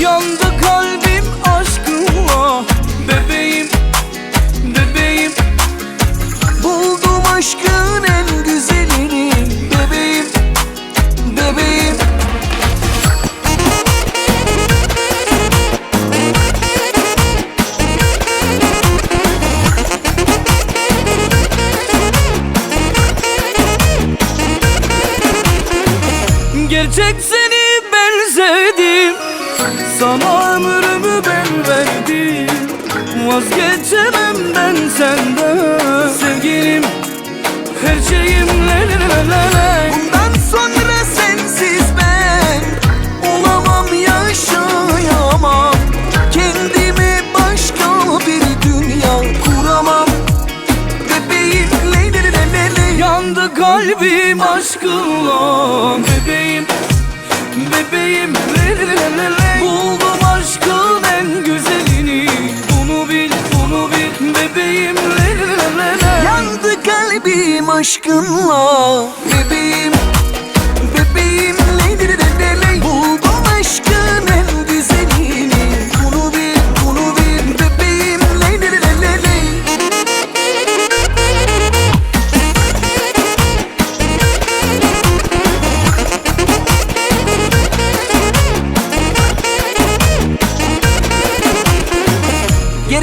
Yandı kalbim aşkınla. Bebeğim, bebeğim. Buldum aşkın en güzelini. Bebeğim, bebeğim. Gerçek seni ben sevdim Sana ömrümü ben verdim. Vazgeçemem ben senden. Sevgilim her şeyim le le le le le Bundan sonra sensiz ben Olamam yaşayamam. Kendime başka bir dünya kuramam. Bebeğim ley ley ley ley ley Yandı kalbim aşkınla Bebeğim, bebeğim Buldum aşkın en güzelini. Bunu bil, bunu bil. Bebeğim Yandı kalbim aşkınla. Bebeğim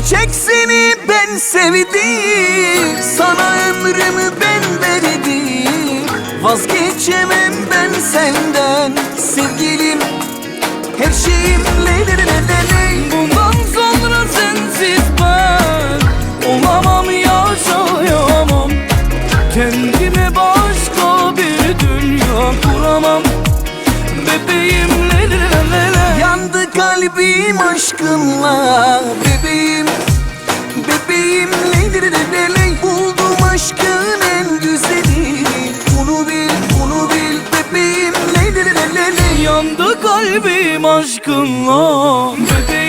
Gerçek seni ben sevdim. Sana ömrümü ben verdim. Vazgeçemem ben senden. Sevgilim her şeyim ley ley ley ley ley Bundan sonra sensiz ben Olamam yaşayamam. Kendime başka bir dünya kuramam Kalbim aşkınla Bebeğim, bebeğim ley ley ley ley ley Buldum aşkın en güzeli. Bunu bil, bunu bil. Bebeğim ley ley ley ley ley Yandı kalbim aşkınla. Bebeğim